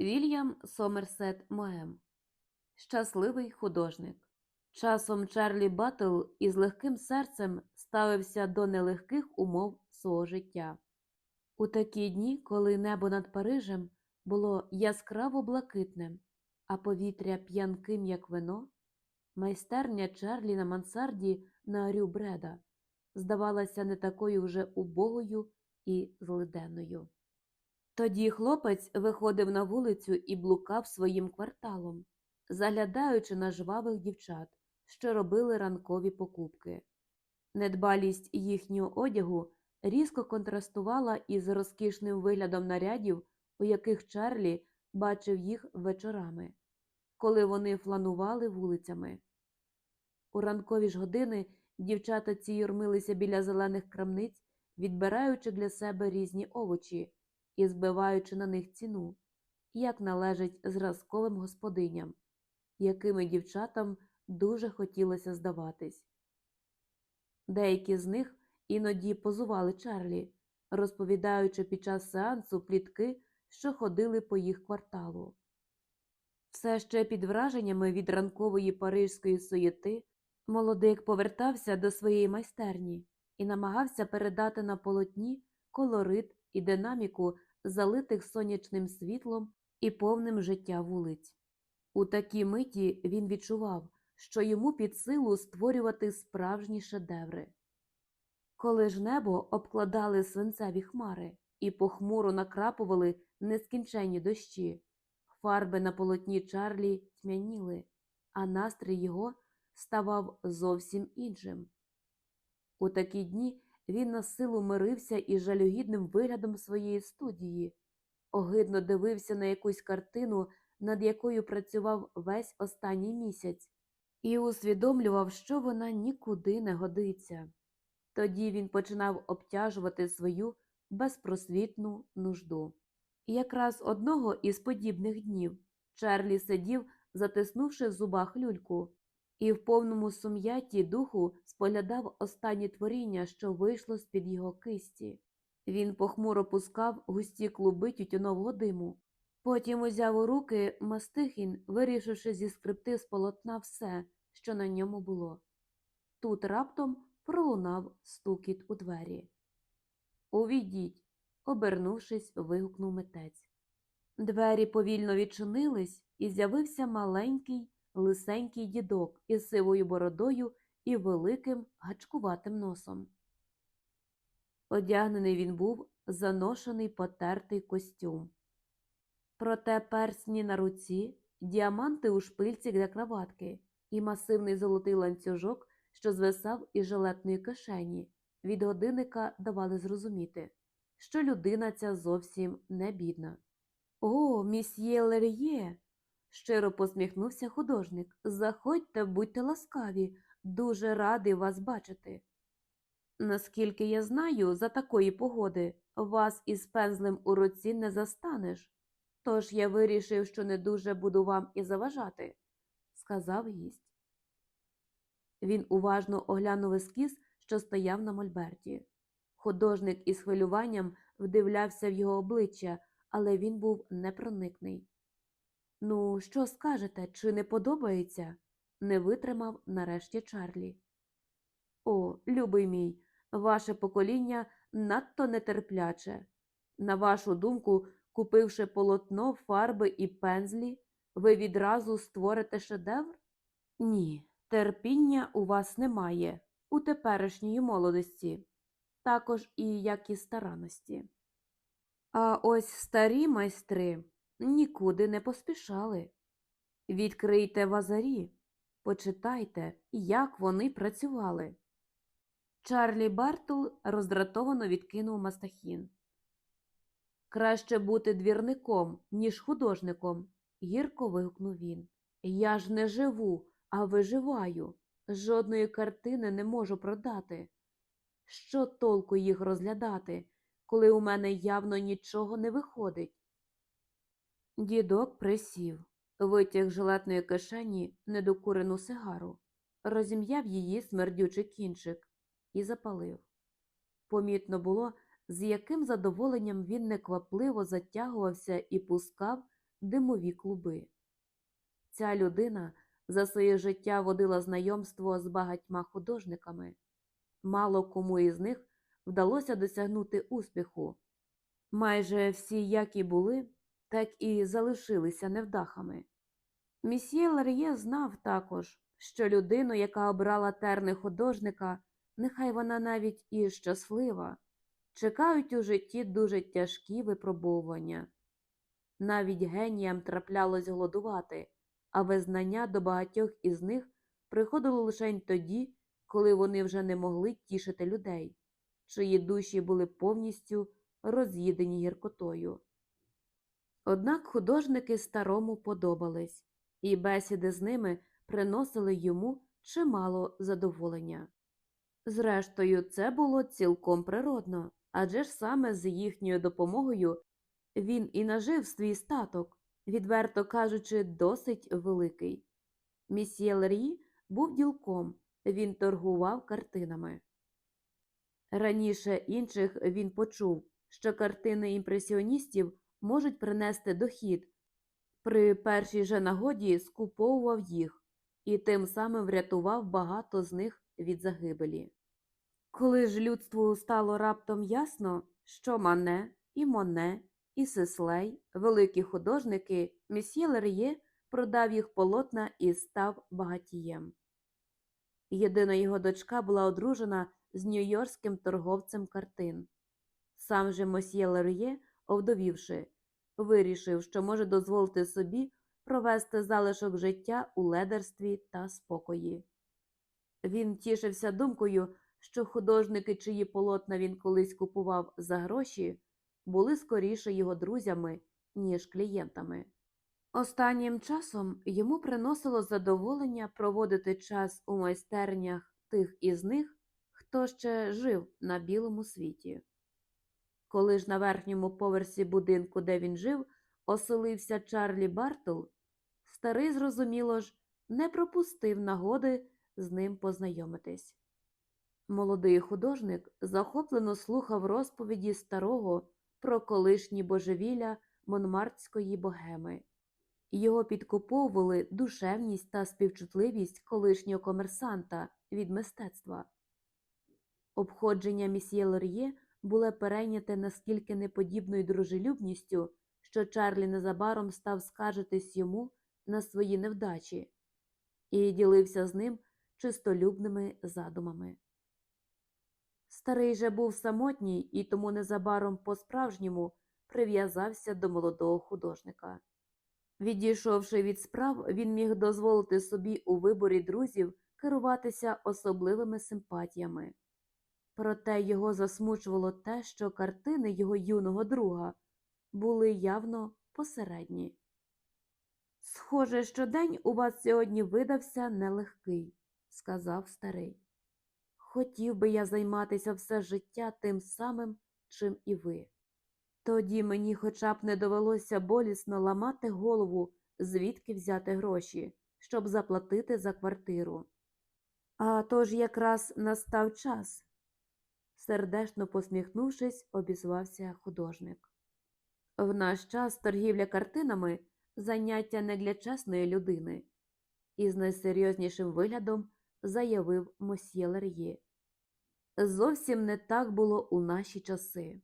Вільям Сомерсет Моем Щасливий художник. Часом Чарлі Баттл із легким серцем ставився до нелегких умов свого життя. У такі дні, коли небо над Парижем було яскраво блакитним, а повітря п'янким, як вино, майстерня Чарлі на мансарді на Рю Бреда здавалася не такою вже убогою і злиденною. Тоді хлопець виходив на вулицю і блукав своїм кварталом, заглядаючи на жвавих дівчат, що робили ранкові покупки. Недбалість їхнього одягу різко контрастувала із розкішним виглядом нарядів, у яких Чарлі бачив їх вечорами, коли вони фланували вулицями. У ранкові ж години дівчата ці юрмилися біля зелених крамниць, відбираючи для себе різні овочі і збиваючи на них ціну, як належить зразковим господиням, якими дівчатам дуже хотілося здаватись. Деякі з них іноді позували Чарлі, розповідаючи під час сеансу плітки, що ходили по їх кварталу. Все ще під враженнями від ранкової парижської суєти, молодик повертався до своєї майстерні і намагався передати на полотні колорит і динаміку залитих сонячним світлом і повним життя вулиць. У такій миті він відчував, що йому під силу створювати справжні шедеври. Коли ж небо обкладали свинцеві хмари і похмуро накрапували нескінченні дощі, фарби на полотні Чарлі тьмяніли, а настрій його ставав зовсім іншим. У такі дні він на силу мирився із жалюгідним виглядом своєї студії, огидно дивився на якусь картину, над якою працював весь останній місяць, і усвідомлював, що вона нікуди не годиться. Тоді він починав обтяжувати свою безпросвітну нужду. Якраз одного із подібних днів Чарлі сидів, затиснувши в зубах люльку, і в повному сум'ятті духу споглядав останнє творіння, що вийшло з-під його кисті. Він похмуро пускав густі клуби тютюнового диму. Потім узяв у руки мастихін, вирішивши зіскребти з полотна все, що на ньому було. Тут раптом пролунав стукіт у двері. Увійдіть, обернувшись, вигукнув митець. Двері повільно відчинились, і з'явився маленький, лисенький дідок із сивою бородою і великим гачкуватим носом. Одягнений він був заношений потертий костюм. Проте персні на руці, діаманти у шпильці для краватки і масивний золотий ланцюжок, що звисав із жилетної кишені, від годинника давали зрозуміти, що людина ця зовсім не бідна. О, місьє Лер'є! Щиро посміхнувся художник. Заходьте, будьте ласкаві, дуже радий вас бачити. Наскільки я знаю, за такої погоди вас із пензлем у руці не застанеш, тож я вирішив, що не дуже буду вам і заважати, сказав гість. Він уважно оглянув ескіз, що стояв на мольберті. Художник із хвилюванням вдивлявся в його обличчя, але він був непроникний. Ну, що скажете, чи не подобається? не витримав нарешті Чарлі. О, любий мій, ваше покоління надто нетерпляче. На вашу думку, купивши полотно, фарби і пензлі, ви відразу створите шедевр? Ні, терпіння у вас немає у теперішньої молодості, також і як і старанності. А ось старі майстри нікуди не поспішали. Відкрийте вазарі, почитайте, як вони працювали. Чарлі Бартл роздратовано відкинув мастахін. Краще бути двірником, ніж художником, гірко вигукнув він. Я ж не живу, а виживаю. Жодної картини не можу продати. Що толку їх розглядати, коли у мене явно нічого не виходить? Дідок присів, витяг з жилетної кишені недокурену сигару, розім'яв її смердючий кінчик і запалив. Помітно було, з яким задоволенням він неквапливо затягувався і пускав димові клуби. Ця людина за своє життя водила знайомство з багатьма художниками. Мало кому із них вдалося досягнути успіху. Майже всі, як і були, так і залишилися невдахами. Місьє Лар'є знав також, що людину, яка обрала терни художника, нехай вона навіть і щаслива, чекають у житті дуже тяжкі випробовування. Навіть геніям траплялось голодувати, а визнання до багатьох із них приходило лише тоді, коли вони вже не могли тішити людей, чиї душі були повністю роз'їдені гіркотою. Однак художники старому подобались, і бесіди з ними приносили йому чимало задоволення. Зрештою, це було цілком природно, адже ж саме з їхньою допомогою він і нажив свій статок, відверто кажучи, досить великий. Місьє Лер'ї був ділком, він торгував картинами. Раніше інших він почув, що картини імпресіоністів можуть принести дохід. При першій же нагоді скуповував їх і тим самим врятував багато з них від загибелі. Коли ж людству стало раптом ясно, що Мане, і Моне, і Сеслей, великі художники, місьє Лер'є продав їх полотна і став багатієм. Єдина його дочка була одружена з нью-йоркським торговцем картин. Сам же мосьє Лер'є, овдовівши, вирішив, що може дозволити собі провести залишок життя у ледерстві та спокої. Він тішився думкою, що художники, чиї полотна він колись купував за гроші, були скоріше його друзями, ніж клієнтами. Останнім часом йому приносило задоволення проводити час у майстернях тих із них, хто ще жив на білому світі. Коли ж на верхньому поверсі будинку, де він жив, оселився Чарлі Бартл, старий, зрозуміло ж, не пропустив нагоди з ним познайомитись. Молодий художник захоплено слухав розповіді старого про колишні божевілля монмартської богеми. Його підкуповували душевність та співчутливість колишнього комерсанта від мистецтва. Обходження місьє Лор'є було перейняте наскільки неподібною дружелюбністю, що Чарлі незабаром став скаржитись йому на свої невдачі і ділився з ним чистолюбними задумами. Старий же був самотній і тому незабаром по-справжньому прив'язався до молодого художника. Відійшовши від справ, він міг дозволити собі у виборі друзів керуватися особливими симпатіями. Проте його засмучувало те, що картини його юного друга були явно посередні. Схоже, що день у вас сьогодні видався нелегкий, сказав старий. Хотів би я займатися все життя тим самим, чим і ви. Тоді мені хоча б не довелося болісно ламати голову, звідки взяти гроші, щоб заплатити за квартиру. А тож якраз настав час, сердечно посміхнувшись, обізвався художник. В наш час торгівля картинами заняття не для чесної людини, і з найсерйознішим виглядом заявив мосьє Лер'є. Зовсім не так було у наші часи.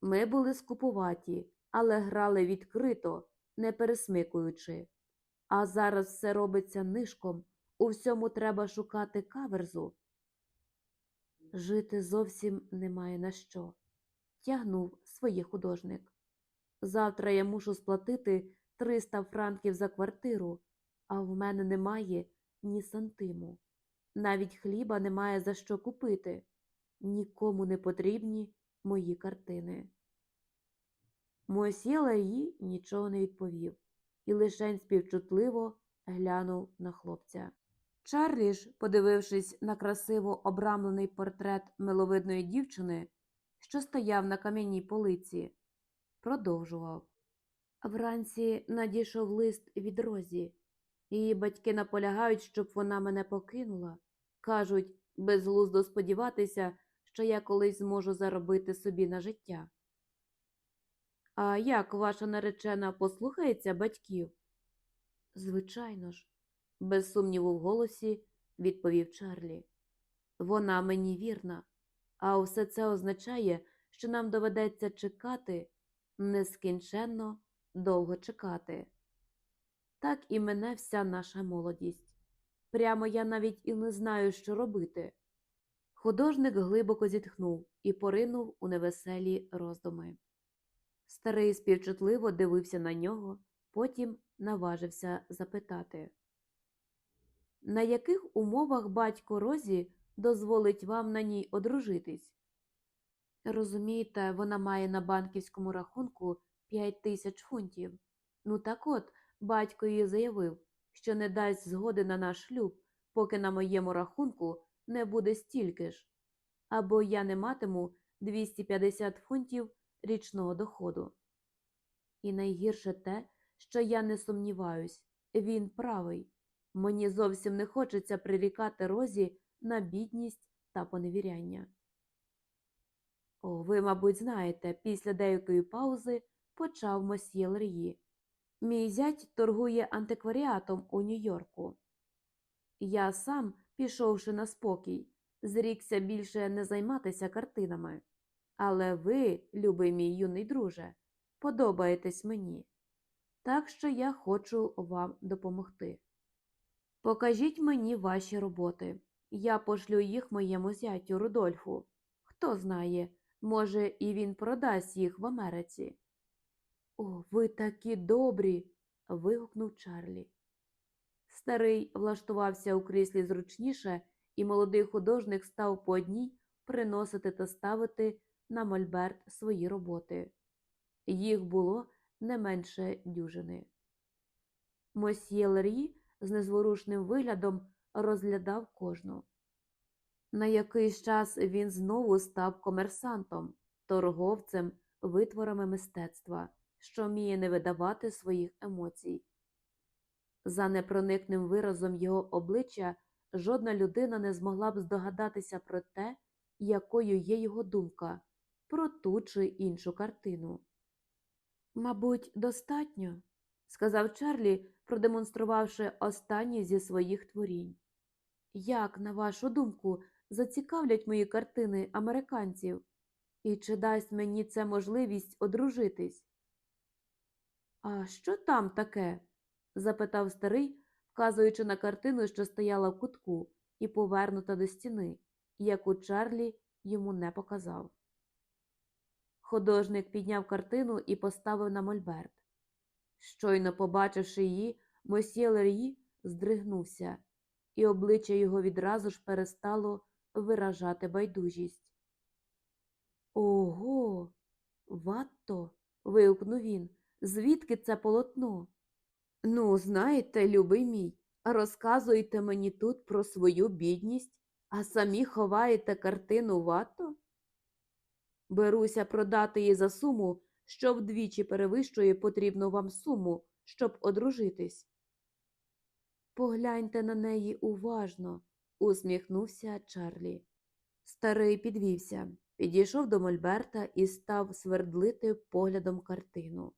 Ми були скупуваті, але грали відкрито, не пересмикуючи. А зараз все робиться нишком, у всьому треба шукати каверзу. Жити зовсім немає на що, тягнув своє художник. Завтра я мушу сплатити 300 франків за квартиру, а в мене немає ні сантиму. Навіть хліба немає за що купити. Нікому не потрібні мої картини. Мосьє Лар'ї нічого не відповів і лишень співчутливо глянув на хлопця. Чарлі ж, подивившись на красиво обрамлений портрет миловидної дівчини, що стояв на кам'яній полиці, продовжував. Вранці надійшов лист від Розі. Її батьки наполягають, щоб вона мене покинула. Кажуть, безглуздо сподіватися, що я колись зможу заробити собі на життя. А як ваша наречена послухається батьків? Звичайно ж, без сумніву в голосі відповів Чарлі. Вона мені вірна, а все це означає, що нам доведеться чекати нескінченно довго чекати. Так і мене вся наша молодість. Прямо я навіть і не знаю, що робити. Художник глибоко зітхнув і поринув у невеселі роздуми. Старий співчутливо дивився на нього, потім наважився запитати. На яких умовах батько Розі дозволить вам на ній одружитись? Розумієте, вона має на банківському рахунку 5 тисяч фунтів. Ну так от, батько їй заявив, що не дасть згоди на наш шлюб, поки на моєму рахунку не буде стільки ж, або я не матиму 250 фунтів річного доходу. І найгірше те, що я не сумніваюсь, він правий. Мені зовсім не хочеться прирікати Розі на бідність та поневіряння. О, ви, мабуть, знаєте, після деякої паузи почав мосьє Лер'ї. Мій зять торгує антикваріатом у Нью-Йорку. Я сам, пішовши на спокій, зрікся більше не займатися картинами. Але ви, любий мій юний друже, подобаєтесь мені. Так що я хочу вам допомогти. Покажіть мені ваші роботи. Я пошлю їх моєму зятю Рудольфу. Хто знає, може, і він продасть їх в Америці. О, ви такі добрі. вигукнув Чарлі. Старий влаштувався у кріслі зручніше, і молодий художник став по одній приносити та ставити на мольберт свої роботи. Їх було не менше дюжини. Мосьє Лер'ї з незворушним виглядом розглядав кожну. На якийсь час він знову став комерсантом, торговцем витворами мистецтва, що вміє не видавати своїх емоцій. За непроникним виразом його обличчя жодна людина не змогла б здогадатися про те, якою є його думка про ту чи іншу картину. Мабуть, достатньо, сказав Чарлі, продемонструвавши останнє зі своїх творінь. Як, на вашу думку, зацікавлять мої картини американців, і чи дасть мені це можливість одружитись? А що там таке? запитав старий, вказуючи на картину, що стояла в кутку, і повернута до стіни, яку Чарлі йому не показав. Художник підняв картину і поставив на мольберт. Щойно побачивши її, мосьє Лер'ї здригнувся, і обличчя його відразу ж перестало виражати байдужість. Ого, ватто. вигукнув він. Звідки це полотно? Ну, знаєте, любий мій, розказуєте мені тут про свою бідність, а самі ховаєте картину ватто? Беруся продати її за суму, що вдвічі перевищує потрібну вам суму, щоб одружитись. Погляньте на неї уважно, усміхнувся Чарлі. Старий підвівся, підійшов до Мольберта і став свердлити поглядом картину.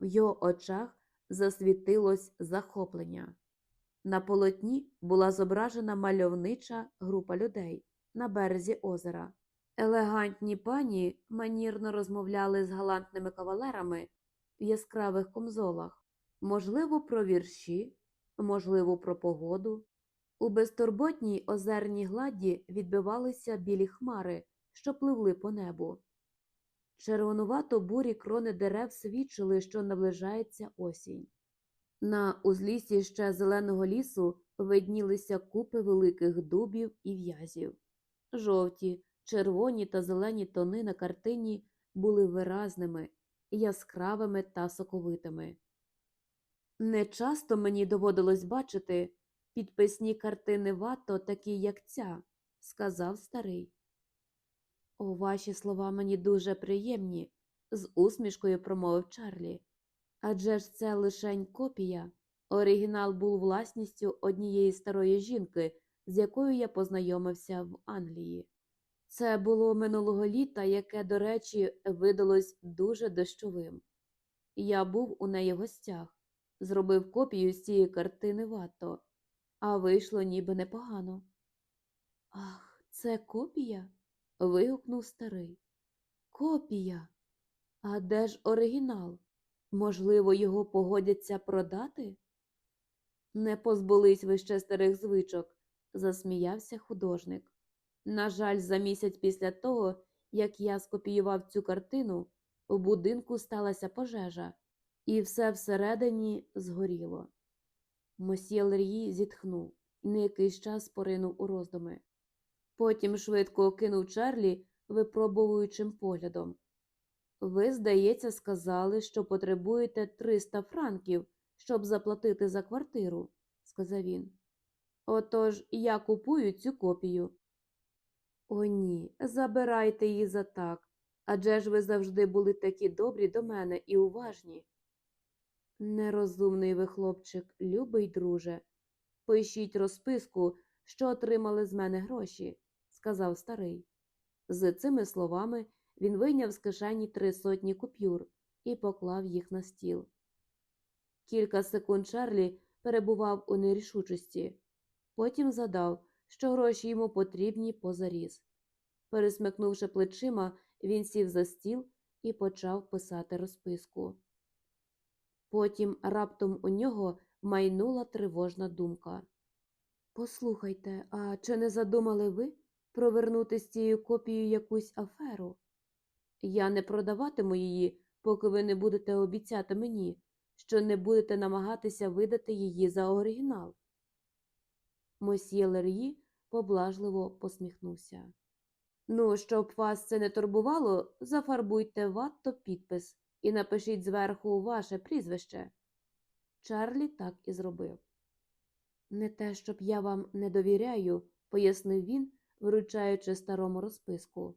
В його очах засвітилось захоплення. На полотні була зображена мальовнича група людей на березі озера. Елегантні пані манірно розмовляли з галантними кавалерами в яскравих комзолах, можливо, про вірші, можливо, про погоду. У безтурботній озерній гладі відбивалися білі хмари, що пливли по небу. Червонувато бурі крони дерев свідчили, що наближається осінь. На узліссі ще зеленого лісу виднілися купи великих дубів і в'язів. Жовті, червоні та зелені тони на картині були виразними, яскравими та соковитими. Нечасто мені доводилось бачити підписні картини вато, такі, як ця, сказав старий. О, ваші слова мені дуже приємні, з усмішкою промовив Чарлі. Адже ж це лишень копія. Оригінал був власністю однієї старої жінки, з якою я познайомився в Англії. Це було минулого літа, яке, до речі, видалось дуже дощовим. Я був у неї гостях, зробив копію з цієї картини вато, а вийшло ніби непогано. Ах, це копія? вигукнув старий. Копія. А де ж оригінал? Можливо, його погодяться продати? Не позбулись ви ще старих звичок, засміявся художник. На жаль, за місяць після того, як я скопіював цю картину, у будинку сталася пожежа, і все всередині згоріло. Мосьє Лер'ї зітхнув і на якийсь час поринув у роздуми. Потім швидко окинув Чарлі випробовуючим поглядом. Ви, здається, сказали, що потребуєте 300 франків, щоб заплатити за квартиру, сказав він. Отож я купую цю копію. О, ні, забирайте її за так. Адже ж ви завжди були такі добрі до мене і уважні. Нерозумний ви, хлопчик, любий друже. Пишіть розписку, що отримали з мене гроші, сказав старий. З цими словами він вийняв з кишені три сотні купюр і поклав їх на стіл. Кілька секунд Чарлі перебував у нерішучості, потім задав, що гроші йому потрібні позаріз. Пересмикнувши плечима, він сів за стіл і почав писати розписку. Потім раптом у нього майнула тривожна думка. Послухайте, а чи не задумали ви провернути з цією копією якусь аферу? Я не продаватиму її, поки ви не будете обіцяти мені, що не будете намагатися видати її за оригінал. Мосьє Лер'ї поблажливо посміхнувся. Ну, щоб вас це не турбувало, зафарбуйте ватто підпис і напишіть зверху ваше прізвище. Чарлі так і зробив. Не те, щоб я вам не довіряю, пояснив він, вручаючи старому розписку.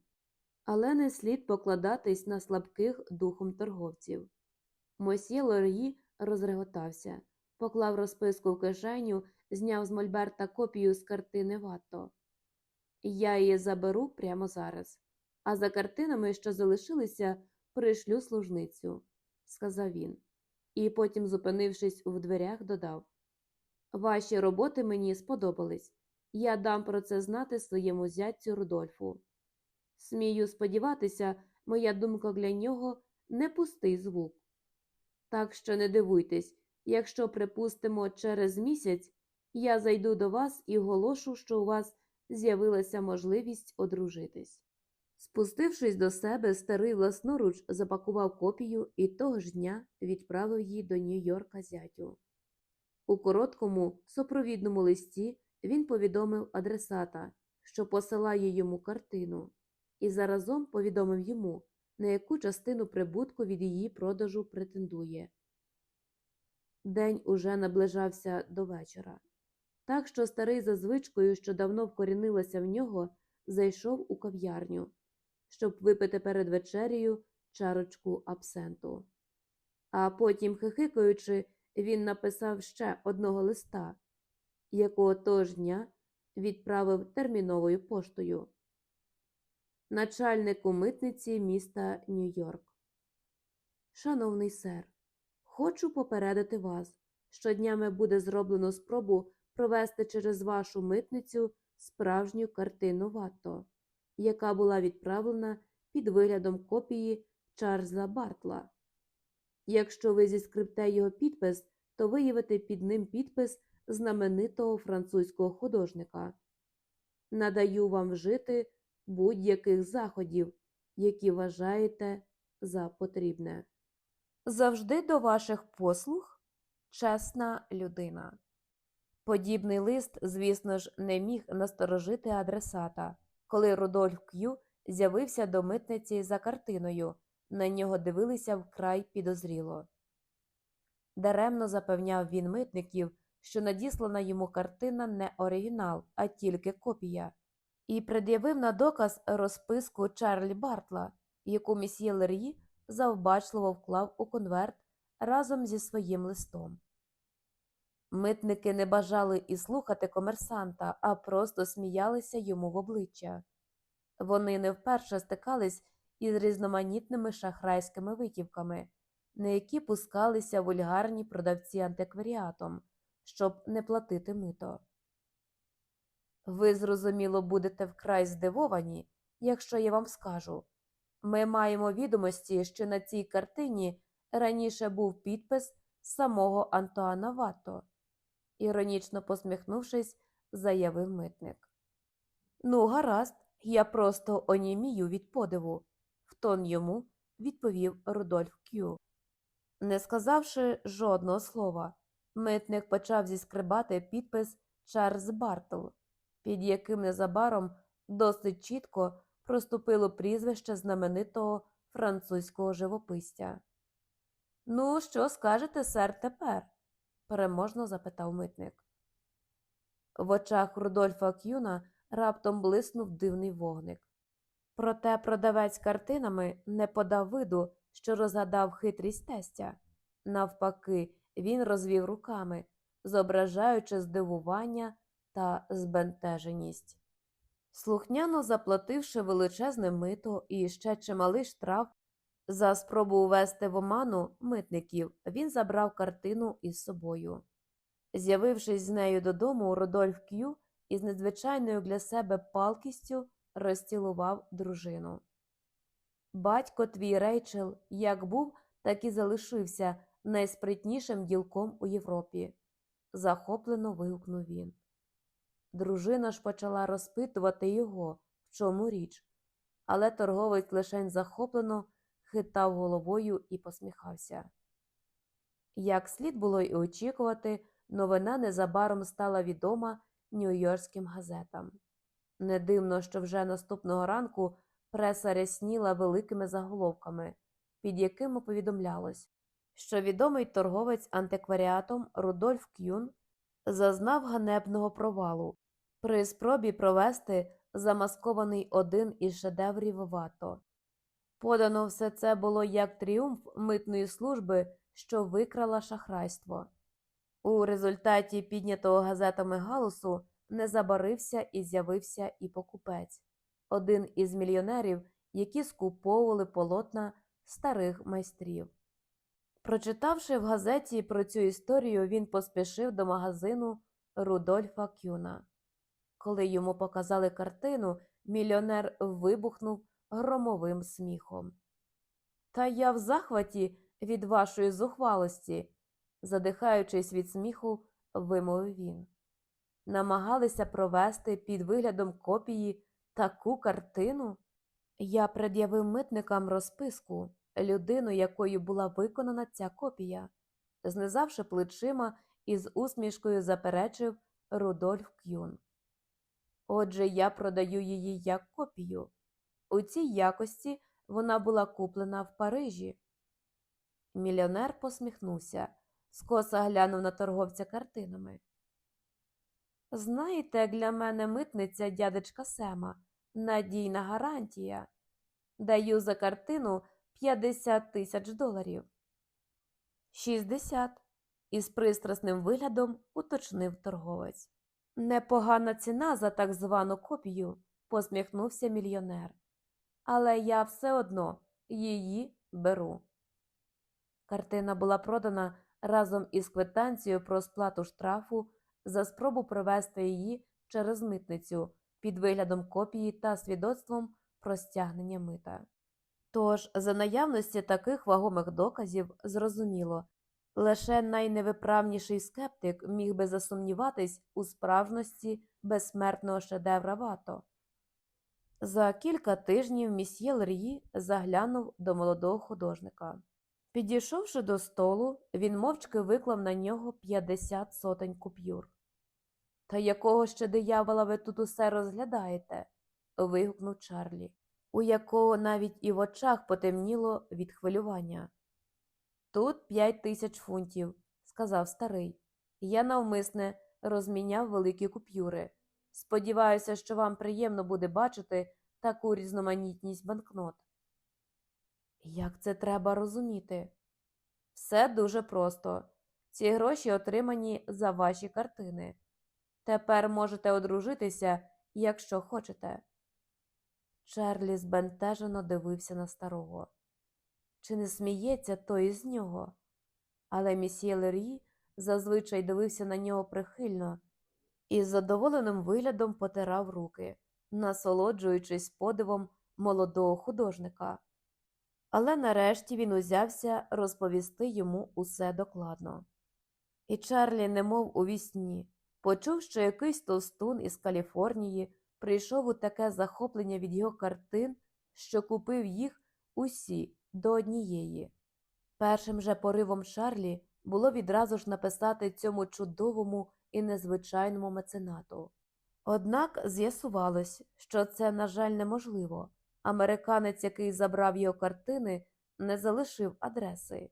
Але не слід покладатись на слабких духом торговців. Мосьє Лор'ї розреготався, поклав розписку в кишеню, зняв з Мольберта копію з картини Ватто. Я її заберу прямо зараз, а за картинами, що залишилися, пришлю служницю, сказав він, і потім, зупинившись у дверях, додав Ваші роботи мені сподобались. Я дам про це знати своєму зятцю Рудольфу. Смію сподіватися, моя думка для нього не пустий звук. Так що не дивуйтесь, якщо, припустимо, через місяць я зайду до вас і оголошу, що у вас з'явилася можливість одружитись. Спустившись до себе, старий власноруч запакував копію і того ж дня відправив її до Нью-Йорка зятю. У короткому супровідному листі він повідомив адресата, що посилає йому картину, і заразом повідомив йому, на яку частину прибутку від її продажу претендує. День уже наближався до вечора, так що старий за звичкою, що давно вкорінилася в нього, зайшов у кав'ярню, щоб випити перед вечерею чарочку абсенту. А потім, хихикаючи, він написав ще одного листа, якого того ж дня відправив терміновою поштою. Начальнику митниці міста Нью-Йорк. Шановний сер, хочу попередити вас, що днями буде зроблено спробу провести через вашу митницю справжню картину Ватто, яка була відправлена під виглядом копії Чарльза Бартла. Якщо ви зіскрипте його підпис, то виявите під ним підпис знаменитого французького художника. Надаю вам вжити будь-яких заходів, які вважаєте за потрібне. Завжди до ваших послуг чесна людина. Подібний лист, звісно ж, не міг насторожити адресата, коли Рудольф К'ю з'явився до митниці за картиною, на нього дивилися вкрай підозріло. Даремно запевняв він митників, що надіслана йому картина не оригінал, а тільки копія, і пред'явив на доказ розписку Чарлі Бартла, яку місьє Лер'ї завбачливо вклав у конверт разом зі своїм листом. Митники не бажали і слухати комерсанта, а просто сміялися йому в обличчя. Вони не вперше стикались із різноманітними шахрайськими витівками, на які пускалися вульгарні продавці антикваріатом, щоб не платити мито. Ви, зрозуміло, будете вкрай здивовані, якщо я вам скажу. Ми маємо відомості, що на цій картині раніше був підпис самого Антуана Вато, іронічно посміхнувшись, заявив митник. Ну, гаразд, я просто онімію від подиву, в тон йому відповів Рудольф К'ю. Не сказавши жодного слова, митник почав зіскрибати підпис Чарльз Бартл, під яким незабаром досить чітко проступило прізвище знаменитого французького живописця. Ну, що скажете, сер, тепер? Переможно запитав митник. В очах Рудольфа К'юна раптом блиснув дивний вогник. Проте продавець картинами не подав виду, що розгадав хитрість тестя. Навпаки, він розвів руками, зображаючи здивування та збентеженість. Слухняно заплативши величезне мито і ще чималий штраф за спробу увести в оману митників, він забрав картину із собою. З'явившись з нею додому, Родольф К'ю із надзвичайною для себе палкістю розцілував дружину. Батько твій Рейчел як був, так і залишився найспритнішим ділком у Європі, захоплено вигукнув він. Дружина ж почала розпитувати його, в чому річ, але торговець лишень захоплено хитав головою і посміхався. Як слід було й очікувати, новина незабаром стала відома нью-йоркським газетам. Не дивно, що вже наступного ранку преса рясніла великими заголовками, під якими повідомлялось, що відомий торговець антикваріатом Рудольф К'юн зазнав ганебного провалу при спробі провести замаскований один із шедеврів Вато. Подано все це було як тріумф митної служби, що викрала шахрайство. У результаті піднятого газетами галусу не забарився і з'явився і покупець, один із мільйонерів, які скуповували полотна старих майстрів. Прочитавши в газеті про цю історію, він поспішив до магазину Рудольфа Кюна. Коли йому показали картину, мільйонер вибухнув громовим сміхом. Та я в захваті від вашої зухвалості, задихаючись від сміху, вимовив він. Намагалися провести під виглядом копії таку картину. Я пред'явив митникам розписку, людину, якою була виконана ця копія, знизавши плечима і з усмішкою заперечив Рудольф К'юн. Отже, я продаю її як копію. У цій якості вона була куплена в Парижі. Мільйонер посміхнувся, скоса глянув на торговця картинами. Знаєте, для мене митниця дядечка Сема надійна гарантія. Даю за картину 50 тисяч доларів. 60. із пристрасним виглядом уточнив торговець. Непогана ціна за так звану копію, посміхнувся мільйонер. Але я все одно її беру. Картина була продана разом із квитанцією про сплату штрафу за спробу провести її через митницю під виглядом копії та свідоцтвом про стягнення мита. Тож, за наявності таких вагомих доказів, зрозуміло, лише найневиправніший скептик міг би засумніватись у справжності безсмертного шедевра Вато. За кілька тижнів місьє Лер'ї заглянув до молодого художника. Підійшовши до столу, він мовчки виклав на нього 50 сотень купюр. Та якого ще диявола ви тут усе розглядаєте? вигукнув Чарлі, у якого навіть і в очах потемніло від хвилювання. Тут п'ять тисяч фунтів, сказав старий. Я навмисне розміняв великі купюри. Сподіваюся, що вам приємно буде бачити таку різноманітність банкнот. Як це треба розуміти? Все дуже просто. Ці гроші отримані за ваші картини. Тепер можете одружитися, якщо хочете. Чарлі збентежено дивився на старого. Чи не сміється той із нього? Але місьє Лер'ї зазвичай дивився на нього прихильно і з задоволеним виглядом потирав руки, насолоджуючись подивом молодого художника. Але нарешті він узявся розповісти йому усе докладно. І Чарлі, немов у вісні, почув, що якийсь товстун із Каліфорнії прийшов у таке захоплення від його картин, що купив їх усі до однієї. Першим же поривом Чарлі було відразу ж написати цьому чудовому і незвичайному меценату. Однак з'ясувалось, що це, на жаль, неможливо. Американець, який забрав його картини, не залишив адреси.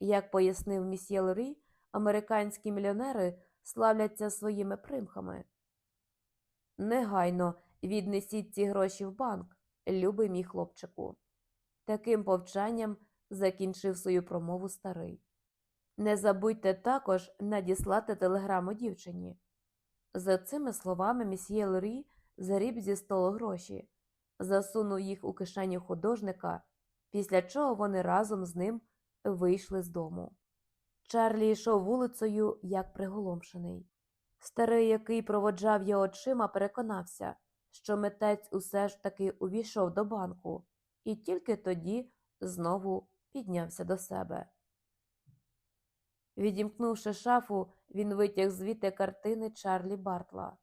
Як пояснив місьє Лорі, американські мільйонери славляться своїми примхами. Негайно віднесіть ці гроші в банк, любий мій хлопчику. Таким повчанням закінчив свою промову старий. Не забудьте також надіслати телеграму дівчині. За цими словами місьє Лорі заріб зі столу гроші, засунув їх у кишеню художника, після чого вони разом з ним вийшли з дому. Чарлі йшов вулицею, як приголомшений. Старий, який проводжав його очима, переконався, що митець усе ж таки увійшов до банку, і тільки тоді знову піднявся до себе. Відімкнувши шафу, він витяг звідти картини Чарлі Бартла.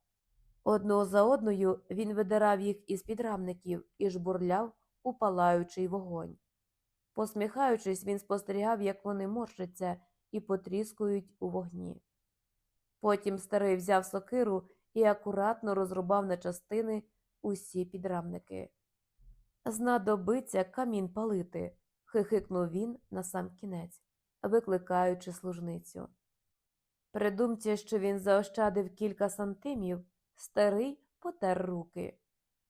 Одну за одною він видирав їх із підрамників і жбурляв у палаючий вогонь. Посміхаючись, він спостерігав, як вони морщаться і потріскують у вогні. Потім старий взяв сокиру і акуратно розрубав на частини усі підрамники. Знадобиться камін палити, хихикнув він на сам кінець, викликаючи служницю. При думці, що він заощадив кілька сантимів, старий потер руки.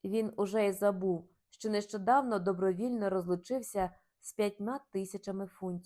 Він уже й забув, що нещодавно добровільно розлучився з п'ятьма тисячами фунтів.